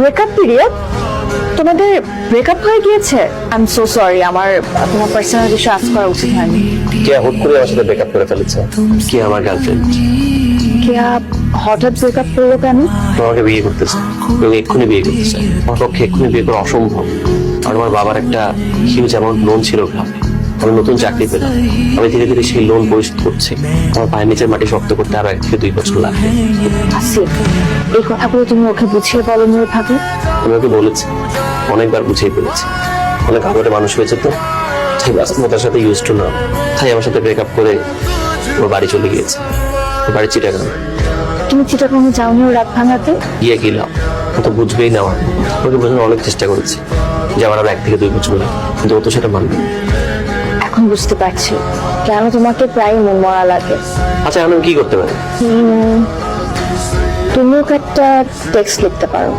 Breakup period তোমাদের breakup হয়ে গিয়েছে? আই এম সো সরি আমার তোমার পার্সোনাল বিষয়ে আজ করা উচিত হয়নি। কে হুট করে আমার সাথে ব্রেকআপ করে ফেলেছে? কে আমার গার্লফ্রেন্ড কেয়া হঠাৎ ব্রেকআপ করল কেন? তোমাকে বিয়ে করতে চাই এবং এক্ষুনি বিয়ে করতেছে আমার পক্ষে এক্ষুনি বিয়ে করা অসম্ভব। আর আমার বাবার একটা হিউজ অ্যামাউন্ট লোন ছিল গ্রামে আমি নতুন চাকরি পেলাম। আমি ধীরে ধীরে সেই লোন পরিশোধ করছি। আমার পায়ের নিচের মাটি শক্ত করতে আরও এক থেকে দুই বছর লাগবে। এই কথাগুলো তুমি ওকে বুঝিয়ে বলো ভাবে। আমি ওকে বলেছি। অনেকবার বুঝিয়ে ফেলেছি। অনেক আগে মানুষ হয়েছে তো। তাই বাস্তবতার সাথে ইউজ টু না তাই আমার সাথে ব্রেকআপ করে ওর বাড়ি চলে গিয়েছে। ওর বাড়ি চিটাগাং। তুমি চিটাগং যাওনি ও রাত ভাঙাতে? গিয়ে গেলাম ও তো বুঝবেই না। ওকে বোঝানোর অনেক চেষ্টা করেছি। যে আমার আর এক থেকে দুই বছর কিন্তু ও তো সেটা মানবে না। এখন বুঝতে পারছি কেন তোমাকে প্রায় মন মরা লাগে। আচ্ছা এখন কি করতে পারি? তুমিও তুমি একটা টেক্সট লিখতে পারো।